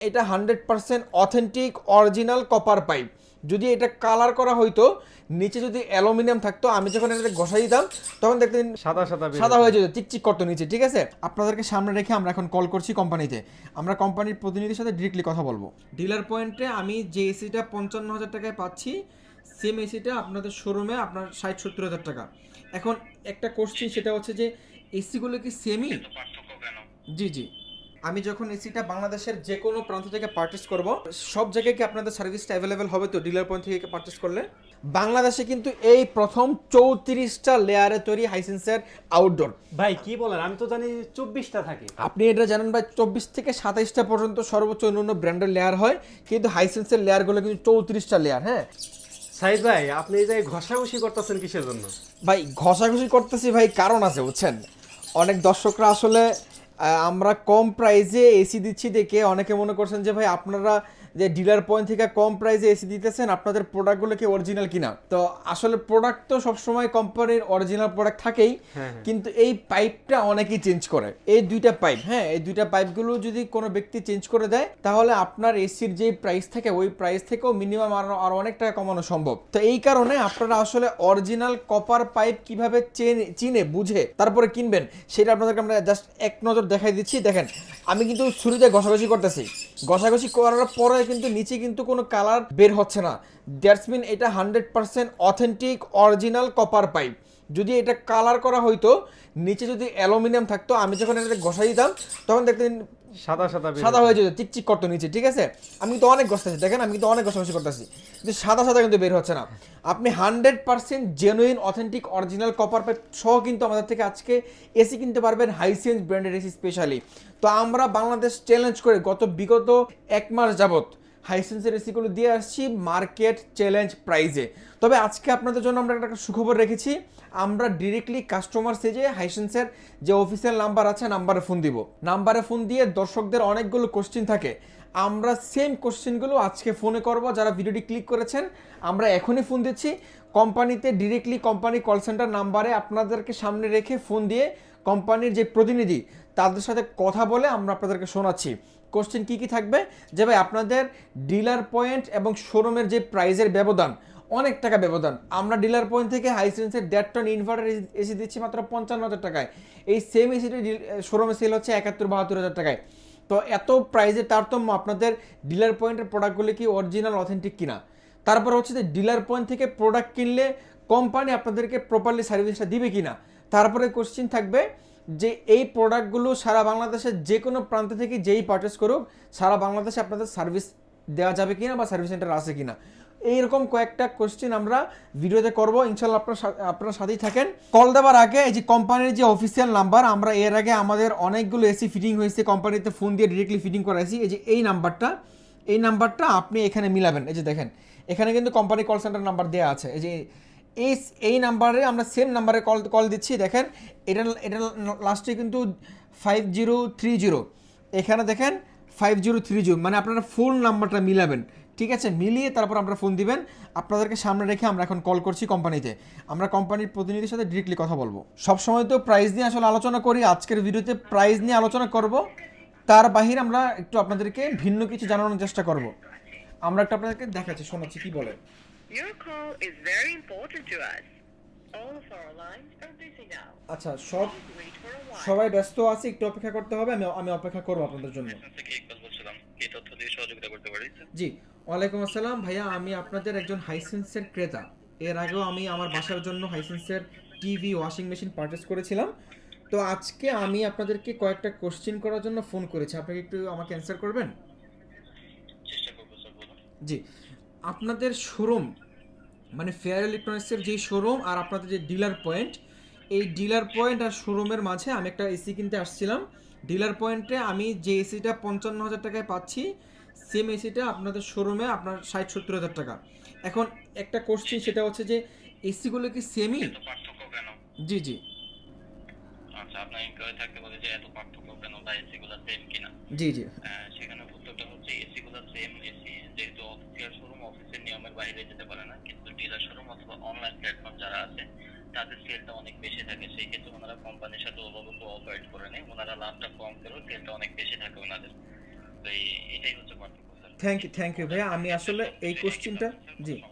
এটা hundred percent authentic original copper pipe যদি এটা কালার করা হইতো নিচে যদি অ্যালুমিনিয়াম থাকতো আমি যখন এটা ঘষাই দিতাম তখন দেখতেন সাদা সাদা সাদা হয়ে যেত চিকচিক করতো নিচে ঠিক আছে? আপনাদেরকে সামনে রেখে আমরা এখন কল করছি কোম্পানিতে আমরা কোম্পানির প্রতিনিধির সাথে ডিরেক্টলি কথা বলব। ডিলার পয়েন্টে আমি যে এসিটা পঞ্চান্ন হাজার টাকায় পাচ্ছি সেম এসিটা আপনাদের শোরুমে আপনার ষাট সত্তর হাজার টাকা। এখন একটা কোশ্চিন সেটা হচ্ছে যে এসিগুলো কি সেমই জি জি। আমি যখন এসিটা বাংলাদেশের যে কোনো প্রান্ত থেকে পারচেস করব সব জায়গায় কি আপনাদের সার্ভিসটা অ্যাভেলেবেল হবে তো ডিলার পয়েন্ট থেকে পারচেস করলে? বাংলাদেশে কিন্তু এই প্রথম চৌত্রিশটা লেয়ারে তৈরি হাইসেন্সের আউটডোর ভাই কি বলেন? আমি তো জানি চব্বিশটা থাকে। আপনি এটা জানেন ভাই চব্বিশ থেকে সাতাইশটা পর্যন্ত সর্বোচ্চ অন্যান্য ব্র্যান্ডের লেয়ার হয় কিন্তু হাইসেন্সের লেয়ারগুলো কিন্তু চৌত্রিশটা লেয়ার হ্যাঁ? সাইদ ভাই আপনি এই যে ঘষাঘষি করতেছেন কিসের জন্য? ভাই ঘষাঘষি করতেছি ভাই কারণ আছে বুঝছেন? অনেক দর্শকরা আসলে আমরা কম প্রাইসে এসি দিচ্ছি দেখে অনেকে মনে করছেন যে ভাই আপনারা যে ডিলার পয়েন্ট থেকে কম প্রাইসে এসি দিতেছেন আপনাদের প্রোডাক্টগুলো কি অরিজিনাল কিনা? তো আসলে প্রোডাক্ট তো সবসময় কোম্পানির অরিজিনাল প্রোডাক্ট থাকেই হ্যাঁ, হ্যাঁ। কিন্তু এই পাইপটা অনেকেই চেঞ্জ করে। এই দুইটা পাইপ হ্যাঁ এই দুইটা পাইপগুলো যদি কোনো ব্যক্তি চেঞ্জ করে দেয় তাহলে আপনার এসির যে প্রাইস থাকে ওই প্রাইস থেকেও মিনিমাম আরও আরও অনেক টাকা কমানো সম্ভব। তো এই কারণে আপনারা আসলে অরিজিনাল কপার পাইপ কীভাবে চেনে চিনে বুঝে তারপরে কিনবেন সেটা আপনাদেরকে আমরা জাস্ট এক নজর দেখাই দিচ্ছি। দেখেন আমি কিন্তু ছুরিতে ঘষাঘষি করতেছি। ঘষাঘষি করার পরে কিন্তু নিচে কিন্তু কোনো কালার বের হচ্ছে না। দ্যাটস মিন এটা hundred percent authentic, original copper pipe. যদি এটা কালার করা হইতো, নিচে যদি অ্যালুমিনিয়াম থাকতো, আমি যখন এটা ঘষাই দিতাম, তখন দেখতেন সাদা সাদা সাদা হয়ে যেত চিকচিক করতো নিচে ঠিক আছে? আমি তো অনেক ঘষতেছি দেখেন আমি কিন্তু অনেক ঘষাঘষি করতেছি। কিন্তু সাদা সাদা কিন্তু বের হচ্ছে না। আপনি hundred percent genuine authentic original copper pipe সহ কিন্তু আমাদের থেকে আজকে এসি কিনতে পারবেন হাইসেন্স ব্র্যান্ডের এসি স্পেশালি তো আমরা বাংলাদেশ চ্যালেঞ্জ করে গত বিগত এক মাস যাবত হাইসেন্সের এসিগুলো দিয়ে আসছি মার্কেট চ্যালেঞ্জ প্রাইজে তবে আজকে আপনাদের জন্য আমরা একটা সুখবর রেখেছি। আমরা ডিরেক্টলি কাস্টমার সেজে হাইসেন্সের যে অফিসিয়াল নাম্বার আছে নাম্বারে ফোন দিব। নাম্বারে ফোন দিয়ে দর্শকদের অনেকগুলো কোশ্চেন থাকে। আমরা সেম কোশ্চেনগুলো আজকে ফোনে করব। যারা ভিডিওটি ক্লিক করেছেন, আমরা এখনই ফোন দিচ্ছি। কোম্পানিতে ডিরেক্টলি কোম্পানি কল সেন্টার নাম্বারে আপনাদেরকে সামনে রেখে ফোন দিয়ে কোম্পানির যে প্রতিনিধি, তাদের সাথে কথা বলে আমরা আপনাদেরকে শোনাচ্ছি। কোশ্চেন কি কি থাকবে? যে ভাই, আপনাদের ডিলার পয়েন্ট এবং শোরুমের যে প্রাইজের ব্যবধান, অনেক টাকা ব্যবধান। আমরা ডিলার পয়েন্ট থেকে হাইসেন্সের দেড় টন ইনভার্টার এসি দিচ্ছি মাত্র পঞ্চান্ন হাজার টাকায়। এই সেম এসিটি শোরুমে সেল হচ্ছে একাত্তর বাহাত্তর হাজার টাকায়। তো এত প্রাইজের তারতম্য আপনাদের ডিলার পয়েন্টের প্রোডাক্টগুলি কি অরিজিনাল অথেন্টিক কিনা? তারপর হচ্ছে যে ডিলার পয়েন্ট থেকে প্রোডাক্ট কিনলে কোম্পানি আপনাদেরকে প্রপারলি সার্ভিসটা দিবে কিনা? তারপরে কোশ্চিন থাকবে যে এই প্রোডাক্টগুলো সারা বাংলাদেশের যে কোনো প্রান্ত থেকে যেই পারচেস করুক, সারা বাংলাদেশে আপনাদের সার্ভিস দেওয়া যাবে কিনা বা সার্ভিস সেন্টার আছে কিনা। এইরকম কয়েকটা কোশ্চেন আমরা ভিডিওতে করব। ইনশাল্লাহ আপনার আপনার সাথেই থাকেন। কল দেওয়ার আগে এই যে কোম্পানির যে অফিসিয়াল নাম্বার আমরা এর আগে আমাদের অনেকগুলো এসি ফিটিং হয়েছে কোম্পানিতে ফোন দিয়ে ডিরেক্টলি ফিটিং করাইছি। এই যে এই নাম্বারটা এই নাম্বারটা আপনি এখানে মিলাবেন। এই যে দেখেন, এখানে কিন্তু কোম্পানি কল সেন্টার নাম্বার দেওয়া আছে। এই যে এই এই নাম্বারে আমরা সেম নাম্বারে কল কল দিচ্ছি, দেখেন, এটা এটা লাস্টে কিন্তু ফাইভ জিরো থ্রি জিরো এখানে দেখেন ফাইভ জিরো থ্রি জিরো মানে আপনারা ফুল নাম্বারটা মিলাবেন, ঠিক আছে? মিলিয়ে তারপর আমরা ফোন দিবেন, আপনাদেরকে সামনে রেখে আমরা এখন কল করছি কোম্পানিতে আমরা কোম্পানির প্রতিনিধির সাথে ডিরেক্টলি কথা বলব। সবসময় তো প্রাইস নিয়ে আসলে আলোচনা করি, আজকের ভিডিওতে প্রাইস নিয়ে আলোচনা করব, তার বাহিরে আমরা একটু আপনাদেরকে ভিন্ন কিছু জানানোর চেষ্টা করব। আমরা একটু আপনাদেরকে দেখাচ্ছি, শোনাচ্ছি কি বলে। Your call is very important to us. All of our lines are busy now. আচ্ছা সব. সবাই ব্যস্ত আছে একটু অপেক্ষা করতে হবে আমি আমি অপেক্ষা করব আপনাদের জন্য। এখান থেকে ইকবাল বলছিলাম কি তথ্য দিয়ে সহযোগিতা করতে পারি? জি ওয়ালাইকুম আসসালাম। ভাইয়া আমি আপনাদের একজন হাইসেন্সের ক্রেতা। এর আগেও আমি আমার বাসার জন্য হাইসেন্সের টিভি ওয়াশিং মেশিন পারচেস করেছিলাম। তো আজকে আমি আপনাদেরকে কয়েকটা কোশ্চেন করার জন্য ফোন করেছি। আপনাকে একটু আমাকে অ্যান্সার করবেন? চেষ্টা করব স্যার বলুন। জি আপনাদের শোরুম মানে ফেয়ার ইলেকট্রনিক্সের যেই শোরুম আর আপনাদের যে ডিলার পয়েন্ট এই ডিলার পয়েন্ট আর শোরুমের মাঝে আমি একটা এসি কিনতে আসছিলাম। ডিলার পয়েন্টে আমি যে এসিটা পঞ্চান্ন হাজার টাকায় পাচ্ছি সেম এসিটা আপনাদের শোরুমে আপনার ষাট সত্তর হাজার টাকা। এখন একটা কোশ্চেন সেটা হচ্ছে যে এসিগুলো কি সেমই জি জি। আচ্ছা আপনার ইনকোয়ারি থাকতে বলে যে এত পার্থক্য কেন বা এসি সেম কিনা? জি জি। ডিলার শোরুম অথবা অনলাইন প্ল্যাটফর্ম যারা আছে তাদের সেলটা অনেক বেশি থাকে। সেই ক্ষেত্রে ওনারা কোম্পানির সাথে ওভাবে কোঅপারেট করে নেয়। ওনারা লাভটা কম করেও সেলটা অনেক বেশি থাকে ওনাদের। তো এই- এটাই হচ্ছে পার্থক্য sir thank you thank you ভাইয়া। আমি আসলে এই কোশ্চেনটা জি।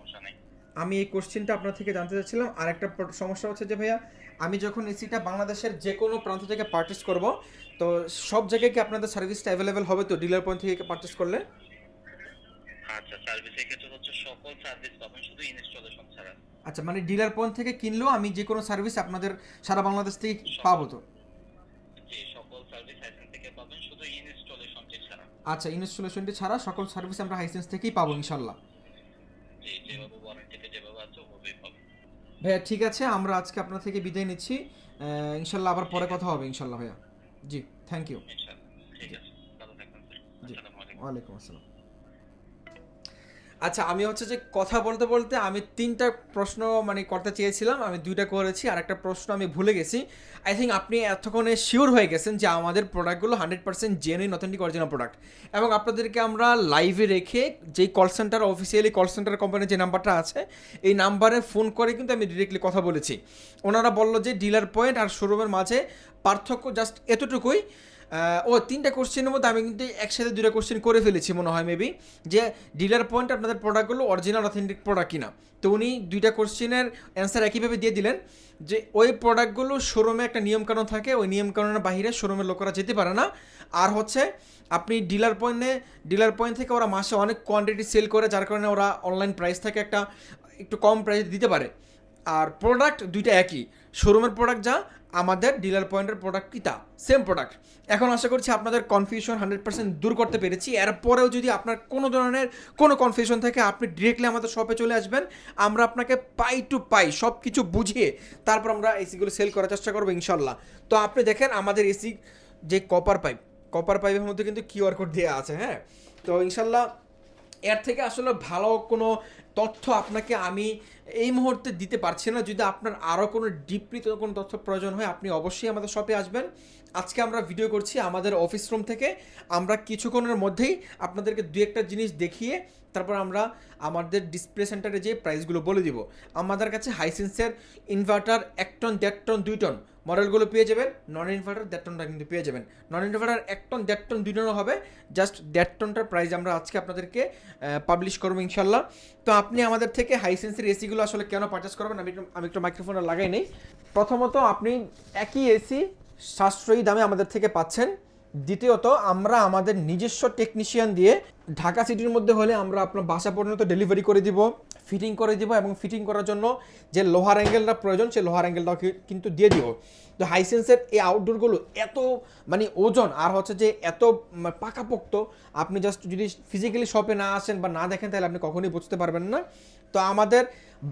আমি এই কোশ্চেনটা আপনার থেকে জানতে চাচ্ছিলাম। আর একটা সমস্যা হচ্ছে যে ভাইয়া আমি যখন এসিটা বাংলাদেশের যে কোনো প্রান্ত থেকে পারচেস করব তো সব জায়গায় কি আপনাদের সার্ভিসটা অ্যাভেলেবেল হবে? তো ডিলার পয়েন্ট থেকে পারচেস করলে? আচ্ছা সার্ভিসের ক্ষেত্রে হচ্ছে সকল সার্ভিস পাবেন শুধু ইনস্টলেশন ছাড়া। আচ্ছা মানে ডিলার পয়েন্ট থেকে কিনলেও আমি যে কোনো সার্ভিস আপনাদের সারা বাংলাদেশ থেকে পাবো তো? যে সকল সার্ভিস হাইসেন্স থেকে পাবেন শুধু ইনস্টলেশনটি ছাড়া। আচ্ছা ইনস্টলেশনটি ছাড়া সকল সার্ভিস আমরা হাইসেন্স থেকেই পাবো ইনশাল্লাহ যে যেভাবে ওয়ারেন্টিতে যেভাবে আছে ওভাবেই পাবেন ভাইয়া ঠিক আছে আমরা আজকে আপনার থেকে বিদায় নিচ্ছি। ইনশাল্লাহ আবার পরে কথা হবে ইনশাল্লাহ ভাইয়া। জি থ্যাংক ইউ ঠিক আছে ভালো থাকবেন। জি। আলাইকুম। ওয়ালাইকুম আসসালাম। আচ্ছা আমি হচ্ছে যে কথা বলতে বলতে আমি তিনটা প্রশ্ন মানে করতে চেয়েছিলাম। আমি দুইটা করেছি, আর একটা প্রশ্ন আমি ভুলে গেছি। আই থিঙ্ক আপনি এতক্ষণে শিওর হয়ে গেছেন যে আমাদের প্রোডাক্টগুলো hundred percent genuine authentic original product এবং আপনাদেরকে আমরা লাইভে রেখে যেই call centre officially call centre কোম্পানির যে নাম্বারটা আছে, এই নাম্বারে ফোন করে কিন্তু আমি ডিরেক্টলি কথা বলেছি। ওনারা বলল যে ডিলার পয়েন্ট আর শোরুমের মাঝে পার্থক্য জাস্ট এতটুকুই ও তিনটা কোশ্চেনের মধ্যে আমি কিন্তু একসাথে দুটো কোশ্চেন করে ফেলেছি মনে হয় মেবি যে ডিলার পয়েন্ট আপনাদের প্রোডাক্টগুলো অরিজিনাল অথেন্টিক প্রোডাক্ট কিনা। তো উনি দুইটা কোশ্চেনের অ্যান্সার একইভাবে দিয়ে দিলেন, যে ওই প্রোডাক্টগুলো শোরুমে একটা নিয়মকানুন থাকে, ওই নিয়মকানুনের বাইরে শোরুমের লোকেরা যেতে পারে না। আর হচ্ছে, আপনি ডিলার পয়েন্টে ডিলার পয়েন্ট থেকে ওরা মাসে অনেক কোয়ান্টিটি সেল করে, যার কারণে ওরা অনলাইন প্রাইস থেকে একটা একটু কম প্রাইস দিতে পারে। আর প্রোডাক্ট দুইটা একই। শোরুমের প্রোডাক্ট যা, আমাদের ডিলার পয়েন্টের প্রোডাক্ট কি তা? সেম প্রোডাক্ট এখন আশা করছি আপনাদের কনফিউশন হান্ড্রেড পার্সেন্ট দূর করতে পেরেছি। এরপরেও যদি আপনার কোনো ধরনের কোনো কনফিউশন থাকে, আপনি ডিরেক্টলি আমাদের শপে চলে আসবেন। আমরা আপনাকে পাই টু পাই সব কিছু বুঝিয়ে তারপর আমরা এসিগুলো সেল করার চেষ্টা করব ইনশাল্লাহ। তো আপনি দেখেন, আমাদের এসি যে কপার পাইপ কপার পাইপের মধ্যে কিন্তু কিউআর কোড দেওয়া আছে হ্যাঁ? তো ইনশাল্লাহ এর থেকে আসলে ভালো কোনো তথ্য আপনাকে আমি এই মুহূর্তে দিতে পারছি না। যদি আপনার আরও কোনো ডিপলি কোনো তথ্য প্রয়োজন হয়, আপনি অবশ্যই আমাদের শপে আসবেন। আজকে আমরা ভিডিও করছি আমাদের অফিস রুম থেকে। আমরা কিছুক্ষণের মধ্যেই আপনাদেরকে দু একটা জিনিস দেখিয়ে তারপর আমরা আমাদের ডিসপ্লে সেন্টারে যে প্রাইসগুলো বলে দিব। আমাদের কাছে হাইসেন্সের ইনভার্টার এক টন দেড় টন দুই টন মডেলগুলো পেয়ে যাবেন। নন ইনভার্টার দেড় টনটা কিন্তু পেয়ে যাবেন। নন ইনভার্টার এক টন দেড় টন দুই টনও হবে। জাস্ট দেড় টনটার প্রাইস আমরা আজকে আপনাদেরকে পাবলিশ করব ইনশাল্লাহ তো আপনি আমাদের থেকে হাইসেন্সের এসিগুলো আসলে কেন পারচেস করবেন? আমি একটু আমি একটু মাইক্রোফোনটা লাগাই নেই। প্রথমত আপনি একই এসি সাশ্রয়ী দামে আমাদের থেকে পাচ্ছেন। দ্বিতীয়ত, আমরা আমাদের নিজস্ব টেকনিশিয়ান দিয়ে ঢাকা সিটির মধ্যে হলে আমরা আপনার বাসা পর্যন্ত ডেলিভারি করে দিব ফিটিং করে দিব এবং ফিটিং করার জন্য যে লোহার অ্যাঙ্গেলটা প্রয়োজন, সেই লোহার অ্যাঙ্গেলটাও কিন্তু দিয়ে দিব। তো হাইসেন্সের এই আউটডোরগুলো এত মানে ওজন আর হচ্ছে যে এত পাকাপোক্ত, আপনি জাস্ট যদি ফিজিক্যালি শপে না আসেন বা না দেখেন, তাহলে আপনি কখনোই বুঝতে পারবেন না। তো আমাদের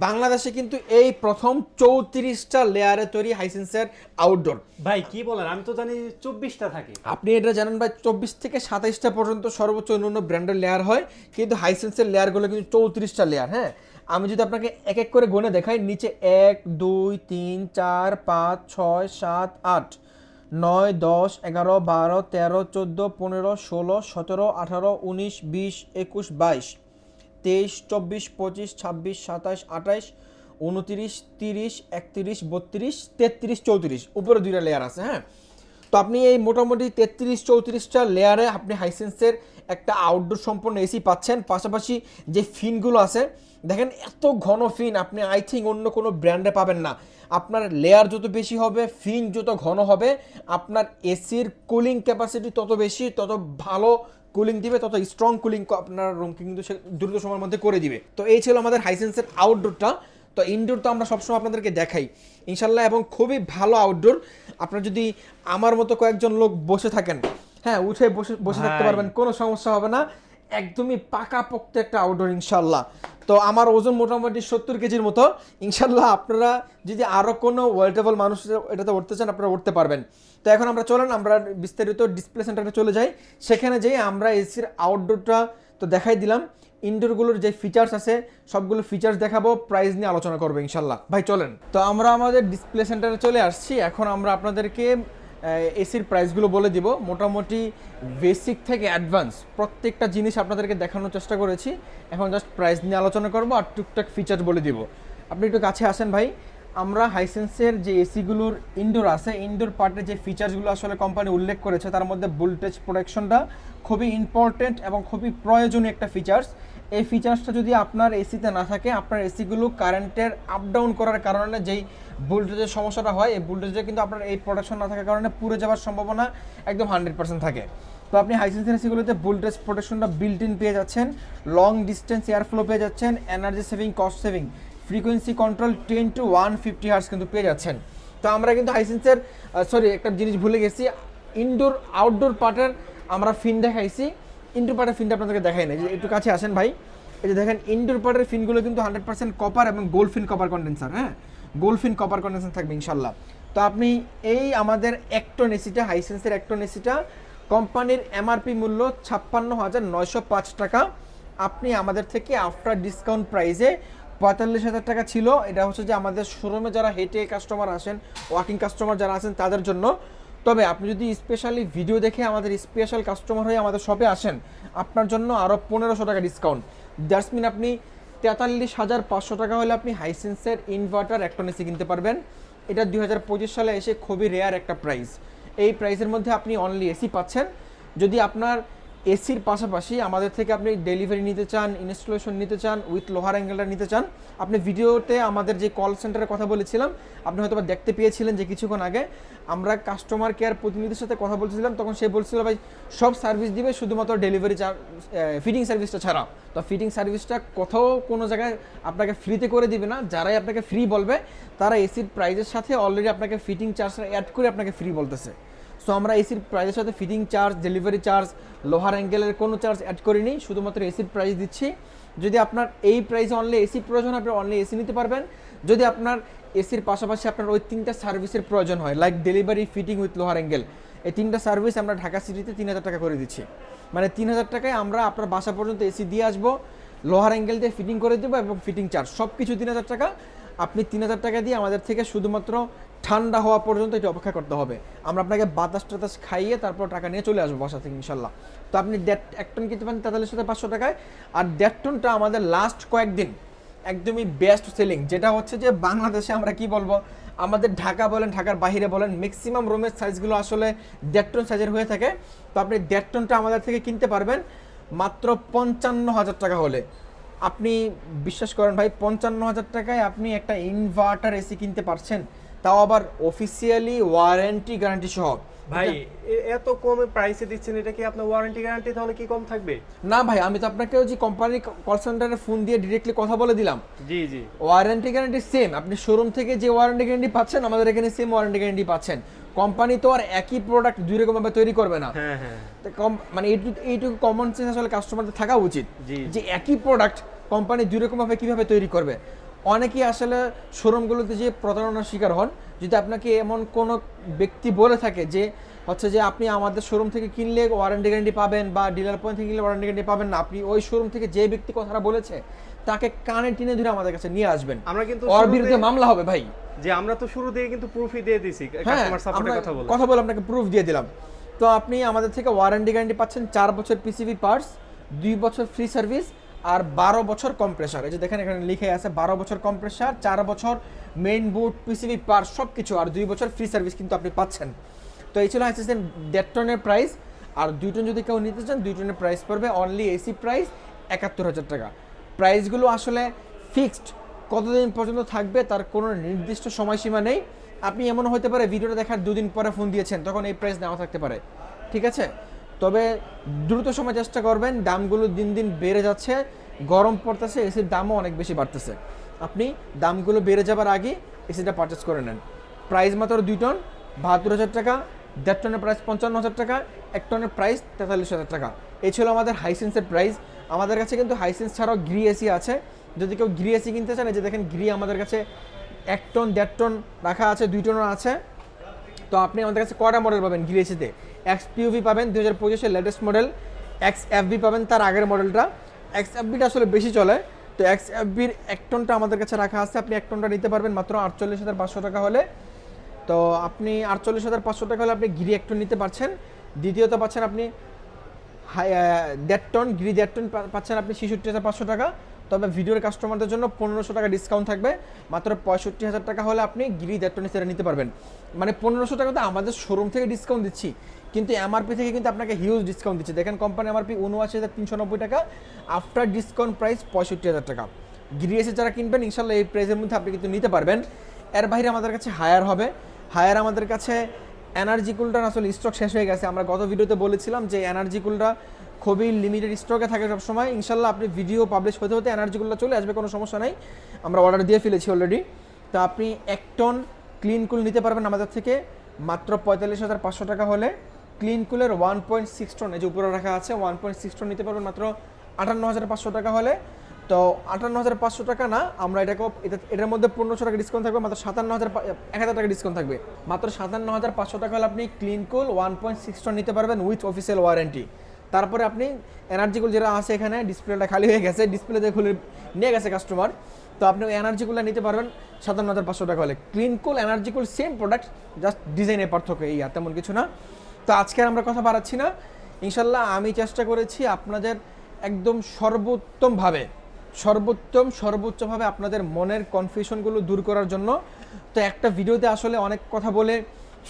বাংলাদেশে কিন্তু এই প্রথম চৌত্রিশটা লেয়ারে তৈরি হাইসেন্সের আউটডোর ভাই কি বলেন? আমি তো জানি চব্বিশটা থাকে। আপনি এটা জানেন ভাই চব্বিশ থেকে সাতাইশটা পর্যন্ত সর্বোচ্চ অন্য ব্র্যান্ডের লেয়ার হয় কিন্তু হাইসেন্সের লেয়ারগুলো কিন্তু চৌত্রিশটা লেয়ার হ্যাঁ? আমি যদি আপনাকে এক এক করে গুনে দেখাই নিচে এক দুই তিন চার পাঁচ ছয় সাত আট নয় দশ এগারো বারো তেরো চোদ্দ পনেরো ষোলো সতেরো আঠারো উনিশ বিশ একুশ বাইশ। তেইশ, চব্বিশ, পঁচিশ, ছাব্বিশ, সাতাশ আঠাইশ উনত্রিশ, তিরিশ, একত্রিশ, বত্রিশ, তেত্রিশ, চৌত্রিশ। উপরে দুইটা লেয়ার আছে হ্যাঁ? তো আপনি এই মোটামুটি তেত্রিশ, চৌত্রিশটা লেয়ারে আপনি হাইসেন্সের একটা আউটডোর সম্পন্ন এসি পাচ্ছেন। পাশাপাশি যে ফিনগুলো আছে, দেখেন এত ঘন ফিন, আপনি আই থিঙ্ক অন্য কোনো ব্র্যান্ডে পাবেন না। আপনার লেয়ার যত বেশি হবে, ফিন যত ঘন হবে, আপনার এসির কুলিং ক্যাপাসিটি তত বেশি, তত ভালো কুলিং দিবে, তত স্ট্রং কুলিং আপনার রুমকে কিন্তু সে দ্রুত সময়ের মধ্যে করে দিবে। তো এই ছিল আমাদের হাইসেন্সের আউটডোরটা তো ইনডোর তো আমরা সবসময় আপনাদেরকে দেখাই। ইনশাল্লাহ এবং খুবই ভালো আউটডোর আপনার যদি আমার মতো কয়েকজন লোক বসে থাকেন হ্যাঁ উঠে বসে বসে থাকতে পারবেন কোনো সমস্যা হবে না। একদমই পাকাপোক্ত একটা আউটডোর ইনশাল্লাহ। তো আমার ওজন মোটামুটি সত্তর কেজির মতো। ইনশাল্লাহ আপনারা যদি আরও কোনো ওয়েটেবল মানুষ এটাতে উঠতে চান আপনারা উঠতে পারবেন। তো এখন আমরা চলেন আমরা বিস্তারিত ডিসপ্লে সেন্টারে চলে যাই। সেখানে যেয়ে আমরা এসির আউটডোরটা তো দেখাই দিলাম। ইনডোরগুলোর যে ফিচার্স আছে সবগুলো ফিচার্স দেখাবো প্রাইস নিয়ে আলোচনা করব ইনশাল্লাহ। ভাই চলেন। তো আমরা আমাদের ডিসপ্লে সেন্টারে চলে আসছি। এখন আমরা আপনাদেরকে এসির প্রাইসগুলো বলে দিব। মোটামুটি বেসিক থেকে অ্যাডভান্স প্রত্যেকটা জিনিস আপনাদেরকে দেখানোর চেষ্টা করেছি। এখন জাস্ট প্রাইস নিয়ে আলোচনা করব আর টুকটাক ফিচার বলে দিব। আপনি একটু কাছে আসেন ভাই। আমরা হাইসেন্সের যে এসিগুলোর ইনডোর আছে ইনডোর পার্টের যে ফিচার্সগুলো আসলে কোম্পানি উল্লেখ করেছে, তার মধ্যে ভোল্টেজ প্রোটেকশনটা খুবই ইম্পর্টেন্ট এবং খুবই প্রয়োজনীয় একটা ফিচার্স এই ফিচার্সটা যদি আপনার এসিতে না থাকে, আপনার এসিগুলো কারেন্টের আপ ডাউন করার কারণে যেই ভোল্টেজের সমস্যাটা হয়, এই ভোল্টেজে কিন্তু আপনার এই প্রোটেকশন না থাকার কারণে পুড়ে যাওয়ার সম্ভাবনা একদম হান্ড্রেড পার্সেন্ট থাকে। তো আপনি হাইসেন্সের এসিগুলোতে ভোল্টেজ প্রোটেকশনটা বিল্ট ইন পেয়ে যাচ্ছেন লং ডিস্টেন্স এয়ার ফ্লো পেয়ে যাচ্ছেন energy saving cost saving frequency control ten to one fifty hertz কিন্তু পেয়ে যাচ্ছেন। তো আমরা কিন্তু হাইসেন্সের সরি একটা জিনিস ভুলে গেছি। ইনডোর আউটডোর পার্টের আমরা ফিন দেখাইছি। ইনডোর পার্টের ফিনটা আপনাদেরকে দেখাই না একটু কাছে আসেন ভাই। এই যে দেখেন ইনডোর পার্টের ফিনগুলো কিন্তু হান্ড্রেড পার্সেন্ট কপার এবং গোল্ড ফিন কপার কন্ডেন্সার হ্যাঁ? গোল্ড ফিন কপার কন্ডেন্সার থাকবে ইনশাল্লাহ তো আপনি এই আমাদের একটন এসিটা হাইসেন্সের একটন এসিটা কোম্পানির এমআরপি মূল্য ছাপ্পান্ন হাজার নয়শো পাঁচ টাকা। আপনি আমাদের থেকে আফটার ডিসকাউন্ট প্রাইসে পঁয়তাল্লিশ হাজার টাকা ছিল। এটা হচ্ছে যে আমাদের শোরুমে যারা হেঁটে কাস্টমার আসেন ওয়াকিং কাস্টমার যারা আছেন তাদের জন্য। তবে আপনি যদি স্পেশালি ভিডিও দেখে আমাদের স্পেশাল কাস্টমার হয়ে আমাদের শপে আসেন, আপনার জন্য আরও পনেরোশো টাকা ডিসকাউন্ট দ্যাটস মিন আপনি তেতাল্লিশ হাজার পাঁচশো টাকা হলে আপনি হাইসেন্সের ইনভার্টার একটন এসি কিনতে পারবেন। এটা দুই হাজার পঁচিশ সালে এসে খুবই রেয়ার একটা প্রাইস এই প্রাইসের মধ্যে আপনি অনলি এসি পাচ্ছেন। যদি আপনার এসির পাশাপাশি আমাদের থেকে আপনি ডেলিভারি নিতে চান, ইনস্টলেশন নিতে চান, উইথ লোহার অ্যাঙ্গেলটা নিতে চান, আপনি ভিডিওতে আমাদের যে কল সেন্টারের কথা বলেছিলাম, আপনি হয়তো দেখতে পেয়েছিলেন যে কিছুক্ষণ আগে, আমরা কাস্টমার কেয়ার প্রতিনিধির সাথে কথা বলছিলাম, তখন সে বলছিল, ভাই, সব সার্ভিস দিবে শুধুমাত্র ডেলিভারি চার্জ ফিটিং সার্ভিসটা ছাড়া। তো ফিটিং সার্ভিসটা কোথাও কোনো জায়গায় আপনাকে ফ্রিতে করে দিবে না, যারাই আপনাকে ফ্রি বলবে, তারা এসির প্রাইজের সাথে অলরেডি আপনাকে ফিটিং চার্জটা অ্যাড করে আপনাকে ফ্রি বলতেছে। সো আমরা এসির প্রাইসের সাথে ফিটিং চার্জ ডেলিভারি চার্জ লোহার অ্যাঙ্গেলের কোনো চার্জ অ্যাড করিনি, শুধুমাত্র এসির প্রাইস দিচ্ছি। যদি আপনার এই প্রাইসে অনলি এসি প্রয়োজন আপনি অনলি এসি নিতে পারবেন। যদি আপনার এসির পাশাপাশি আপনার ওই তিনটা সার্ভিসের প্রয়োজন হয় লাইক ডেলিভারি ফিটিং উইথ লোহার অ্যাঙ্গেল এই তিনটা সার্ভিস আমরা ঢাকা সিটিতে তিন হাজার টাকা করে দিচ্ছি। মানে তিন হাজার টাকায় আমরা আপনার বাসা পর্যন্ত এসি দিয়ে আসব, লোহার অ্যাঙ্গেল দিয়ে ফিটিং করে দেবো এবং ফিটিং চার্জ সব কিছু তিন হাজার টাকা। আপনি তিন হাজার টাকা দিয়ে আমাদের থেকে শুধুমাত্র ঠান্ডা হওয়া পর্যন্ত এটা অপেক্ষা করতে হবে। আমরা আপনাকে বাতাস টাতাস খাইয়ে তারপর টাকা নিয়ে চলে আসব বাসা থেকে, ইনশাল্লাহ। তো আপনি দেড়, এক টন কিনতে পারেন তেতাল্লিশ হাজার পাঁচশো টাকায়। আর দেড় টনটা আমাদের লাস্ট কয়েকদিন একদমই বেস্ট সেলিং যেটা হচ্ছে যে বাংলাদেশে আমরা কি বলব? আমাদের ঢাকা বলেন, ঢাকার বাইরে বলেন ম্যাক্সিমাম রুমের সাইজগুলো আসলে দেড় টন সাইজের হয়ে থাকে। তো আপনি দেড় টনটা আমাদের থেকে কিনতে পারবেন মাত্র পঞ্চান্ন হাজার টাকা হলে। আপনি বিশ্বাস করেন ভাই, পঞ্চান্ন হাজার টাকায় আপনি একটা ইনভার্টার এসি কিনতে পারছেন। তাও আবার অফিসিয়ালি ওয়ারেন্টি গ্যারান্টি সহ। ভাই এত কমে প্রাইসে দিচ্ছেন এটা কি আপনার ওয়ারেন্টি গ্যারান্টি তাহলে কি কম থাকবে? না ভাই আমি তো আপনাকে ওই যে কোম্পানির কল সেন্টারে ফোন দিয়ে ডিরেক্টলি কথা বলে দিলাম। জি জি। ওয়ারেন্টি গ্যারান্টি সেম আপনি শোরুম থেকে যে ওয়ারেন্টি গ্যারান্টি পাচ্ছেন আমাদের এখানে সেম ওয়ারেন্টি গ্যারান্টি পাচ্ছেন। কোম্পানি তো আর একই প্রোডাক্ট দুই রকম ভাবে তৈরি করবে না। হ্যাঁ হ্যাঁ। মানে এইটুকু এইটুকু কমন সেন্স আসলে কাস্টমারদের থাকা উচিত। যে একই প্রোডাক্ট কোম্পানি দুই রকম ভাবে কীভাবে তৈরি করবে। অনেকেই আসলে শোরুমগুলোতে যে প্রতারণার শিকার হন। যদি আপনাকে এমন কোনো ব্যক্তি বলে থাকে যে হচ্ছে যে আপনি আমাদের শোরুম থেকে কিনলে ওয়ারেন্টি গ্যারান্টি পাবেন বা ডিলার পয়েন্ট থেকে কিনলে ওয়ারেন্টি গ্যারান্টি পাবেন না আপনি ওই শোরুম থেকে যে ব্যক্তি কথাটা বলেছে তাকে কানে টেনে ধরে আমাদের কাছে নিয়ে আসবেন। আমরা কিন্তু ওর বিরুদ্ধে মামলা হবে ভাই। যে আমরা তো শুরু দিয়ে কিন্তু প্রুফই দিয়ে দিছি কাস্টমার সাপোর্টের কথা বলে কথা বলে আপনাকে প্রুফ দিয়ে দিলাম। তো আপনি আমাদের থেকে ওয়ারেন্টি গ্যারান্টি পাচ্ছেন চার বছর পিসিবি পার্টস দুই বছর ফ্রি সার্ভিস আর বারো বছর কম্প্রেসার এই যে দেখেন এখানে লিখে আছে বারো বছর কম্প্রেসার চার বছর মেইন বোর্ড পিসিবি পার্টস সব কিছু আর দুই বছর ফ্রি সার্ভিস কিন্তু আপনি পাচ্ছেন। তো এই ছিল হচ্ছে দেড় টনের প্রাইস আর দুই টন যদি কেউ নিতে চান, দুই টনের প্রাইস পড়বে অনলি এসি প্রাইস একাত্তর হাজার টাকা। প্রাইসগুলো আসলে ফিক্সড কতদিন পর্যন্ত থাকবে তার কোনো নির্দিষ্ট সময়সীমা নেই। আপনি এমন হতে পারে, ভিডিওটা দেখার দুদিন পরে ফোন দিয়েছেন, তখন এই প্রাইস নেওয়া থাকতে পারে। ঠিক আছে? তবে দ্রুত সময় চেষ্টা করবেন, দামগুলো দিন দিন বেড়ে যাচ্ছে, গরম পড়তেছে এসির দামও অনেক বেশি বাড়তেছে। আপনি দামগুলো বেড়ে যাবার আগে এসিটা পারচেস করে নেন। প্রাইস মাত্র দুই টন বাহাত্তর হাজার টাকা, দেড় টনের প্রাইস পঞ্চান্ন হাজার টাকা, এক টনের প্রাইস তেতাল্লিশ হাজার টাকা। এই ছিল আমাদের হাইসেন্সের প্রাইস আমাদের কাছে কিন্তু হাইসেন্স ছাড়াও গ্রি এসি আছে। যদি কেউ গ্রি এসি কিনতে চান, এই যে দেখেন গ্রি আমাদের কাছে এক টন দেড় টন রাখা আছে, দুই টনও আছে। তো আপনি আমাদের কাছে কটা মডেল পাবেন? গ্রি এসিতে এক্স পিউভি পাবেন দু হাজার পঁচিশের লেটেস্ট মডেল এক্স এফবি পাবেন, তার আগের মডেলটা এক্স এফবিটা আসলে বেশি চলে। তো এক্স এফবির এক টনটা আমাদের কাছে রাখা আছে। আপনি এক টনটা নিতে পারবেন মাত্র আটচল্লিশ হাজার পাঁচশো টাকা হলে। তো আপনি আটচল্লিশ হাজার পাঁচশো টাকা হলে আপনি গিরি এক টন নিতে পারছেন। দ্বিতীয়ত পাচ্ছেন আপনি হাই দেড় টন গিরি দেড় টন পাচ্ছেন আপনি ছেষট্টি হাজার পাঁচশো টাকা। তবে ভিডিওর কাস্টমারদের জন্য পনেরোশো টাকা ডিসকাউন্ট থাকবে। মাত্র পঁয়ষট্টি হাজার টাকা হলে আপনি গিরি টন সেটা নিতে পারবেন। মানে পনেরোশো টাকা তো আমাদের শোরুম থেকে ডিসকাউন্ট দিচ্ছি। কিন্তু এমআরপি থেকে কিন্তু আপনাকে হিউজ ডিসকাউন্ট দিচ্ছে। দেখেন কোম্পানি এমআরপি উনআশি হাজার তিনশো নব্বই টাকা। আফটার ডিসকাউন্ট প্রাইস পঁয়ষট্টি হাজার টাকা। গিরি এসে যারা কিনবেন, ইনশাল্লাহ এই প্রাইসের মধ্যে আপনি কিন্তু নিতে পারবেন। এর বাইরে আমাদের কাছে হায়ার হবে। হায়ার আমাদের কাছে এনার্জি কুলটার আসলে স্টক শেষ হয়ে গেছে। আমরা গত ভিডিওতে বলেছিলাম যে এনার্জি কুলটা খুবই লিমিটেড স্টকে থাকে সবসময়। ইনশাল্লাহ আপনি ভিডিও পাবলিশ হতে হতে এনার্জিগুলো চলে আসবে, কোনো সমস্যা নাই। আমরা অর্ডার দিয়ে ফেলেছি অলরেডি তো আপনি এক টন ক্লিন কুল নিতে পারবেন আমাদের থেকে, মাত্র পঁয়তাল্লিশ হাজার পাঁচশো টাকা হলে। ক্লিন কুলের ওয়ান পয়েন্ট সিক্স টন এই যে উপরে রাখা আছে ওয়ান পয়েন্ট সিক্স টন নিতে পারবেন মাত্র আটান্ন হাজার পাঁচশো টাকা হলে। তো আটান্ন হাজার পাঁচশো টাকা না, আমরা এটাকে, এটা এটার মধ্যে পনেরোশো টাকা ডিসকাউন্ট থাকবে, মাত্র সাতান্ন হাজার এক হাজার টাকা ডিসকাউন্ট থাকবে। মাত্র সাতান্ন হাজার পাঁচশো টাকা হলে আপনি clean cool one point six ton নিতে পারবেন উইথ অফিসিয়াল ওয়ারেন্টি তারপরে আপনি এনার্জিগুলো যেটা আছে এখানে ডিসপ্লেটা খালি হয়ে গেছে ডিসপ্লেতে খুলে নিয়ে গেছে কাস্টমার তো আপনি ওই এনার্জিগুলো নিতে পারবেন সাতান্ন হাজার পাঁচশো টাকা হলে। Clean cool energy cool same product just ডিজাইনের পার্থক্য এই আর, তেমন কিছু না। তো আজকে আমরা কথা বাড়াচ্ছি না। ইনশাল্লাহ আমি চেষ্টা করেছি আপনাদের একদম সর্বোত্তমভাবে সর্বোত্তম সর্বোচ্চভাবে আপনাদের মনের কনফিউশনগুলো দূর করার জন্য। তো একটা ভিডিওতে আসলে অনেক কথা বলে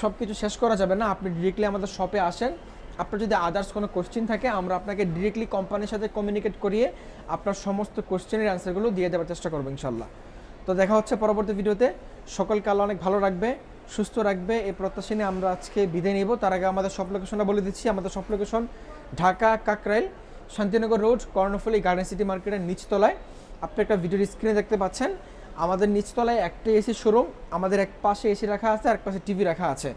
সব কিছু শেষ করা যাবে না। আপনি ডিরেক্টলি আমাদের শপে আসেন। আপনার যদি আদার্স কোনো কোশ্চেন থাকে, আমরা আপনাকে ডিরেক্টলি কোম্পানির সাথে কমিউনিকেট করিয়ে আপনার সমস্ত কোশ্চেনের অ্যান্সারগুলো দিয়ে দেওয়ার চেষ্টা করব ইনশাল্লাহ। তো দেখা হচ্ছে পরবর্তী ভিডিওতে। সকলকে আল্লাহ অনেক ভালো রাখবে, সুস্থ রাখবে। এই প্রত্যাশা নিয়ে আমরা আজকে বিদায় নিব। তার আগে আমাদের সব লোকেশনটা বলে দিচ্ছি। আমাদের সব location Dhaka, Kakrail, Shantinagar road, Karnaphuli garden city মার্কেটের নিচতলায়। আপনি একটা ভিডিওর স্ক্রিনে দেখতে পাচ্ছেন। আমাদের নিচতলায় একটা এসি শোরুম আমাদের এক পাশে এসি রাখা আছে, আর এক পাশে টিভি রাখা আছে।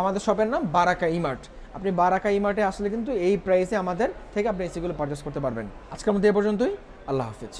আমাদের শপের নাম বারাকা ইমার্ট। আপনি বারাকা ইমার্টে আসলে কিন্তু এই প্রাইসে আমাদের থেকে আপনি এসিগুলো পারচেস করতে পারবেন। আজকের মধ্যে এ পর্যন্তই। আল্লাহ হাফিজ।